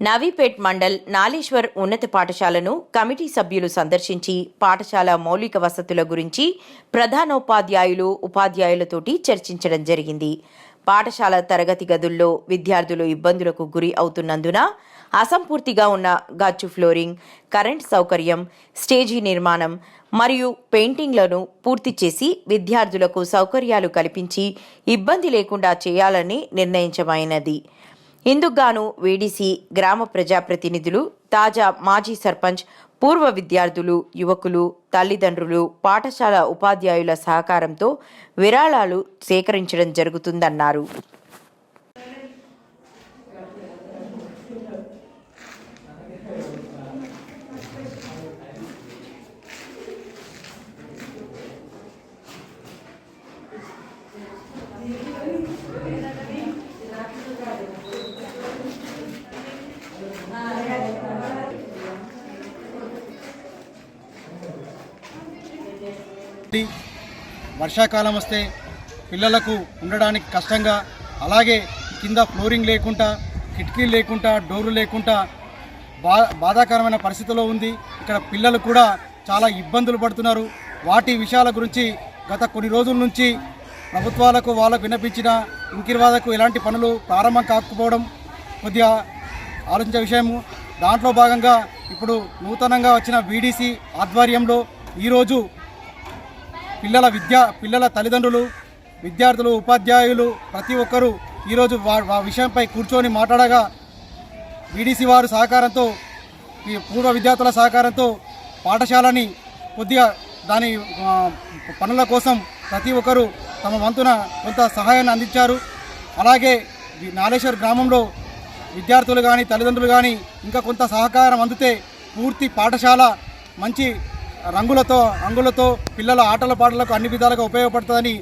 నవీపేట్ మండల్ నాలేశ్వర్ ఉన్నత పాఠశాలను కమిటీ సభ్యులు సందర్శించి పాఠశాల మౌలిక వసతుల గురించి ప్రధానోపాధ్యాయులు ఉపాధ్యాయులతోటి చర్చించడం జరిగింది. పాఠశాల తరగతి గదుల్లో విద్యార్థులు ఇబ్బందులకు గురి అవుతున్నందున అసంపూర్తిగా ఉన్న గచ్చు ఫ్లోరింగ్ కరెంట్ సౌకర్యం స్టేజీ నిర్మాణం మరియు పెయింటింగ్లను పూర్తి చేసి విద్యార్థులకు సౌకర్యాలు కల్పించి ఇబ్బంది లేకుండా చేయాలని నిర్ణయించమైనది ఇందుకుగాను వీడీసీ గ్రామ ప్రజాప్రతినిధులు తాజా మాజీ సర్పంచ్ పూర్వ విద్యార్థులు యువకులు తల్లిదండ్రులు పాఠశాల ఉపాధ్యాయుల సహకారంతో విరాళాలు సేకరించడం జరుగుతుందన్నారు. వర్షాకాలం వస్తే పిల్లలకు ఉండడానికి కష్టంగా అలాగే కింద ఫ్లోరింగ్ లేకుండా కిటికీలు లేకుండా డోర్లు లేకుండా బా బాధాకరమైన పరిస్థితిలో ఉంది. ఇక్కడ పిల్లలు కూడా చాలా ఇబ్బందులు పడుతున్నారు. వాటి విషయాల గురించి గత కొన్ని రోజుల నుంచి ప్రభుత్వాలకు వాళ్ళకు విన్నపించిన ఇంకిర్వాదకు ఎలాంటి పనులు ప్రారంభం కాకపోవడం కొద్దిగా ఆలోచించే విషయము. దాంట్లో భాగంగా ఇప్పుడు నూతనంగా వచ్చిన వీడీసీ ఆధ్వర్యంలో ఈరోజు పిల్లల విద్య పిల్లల తల్లిదండ్రులు విద్యార్థులు ఉపాధ్యాయులు ప్రతి ఒక్కరూ ఈరోజు వా విషయంపై కూర్చొని మాట్లాడగా వీడీసీ వారు సహకారంతో ఈ పూర్వ విద్యార్థుల సహకారంతో పాఠశాలని కొద్దిగా దాని పనుల కోసం ప్రతి ఒక్కరూ తమ వంతున కొంత సహాయాన్ని అందించారు. అలాగే నాలేశ్వర్ గ్రామంలో విద్యార్థులు కానీ తల్లిదండ్రులు కానీ ఇంకా కొంత సహకారం అందితే పూర్తి పాఠశాల మంచి రంగులతో రంగులతో పిల్లల ఆటల పాటలకు అన్ని విధాలుగా ఉపయోగపడుతుందని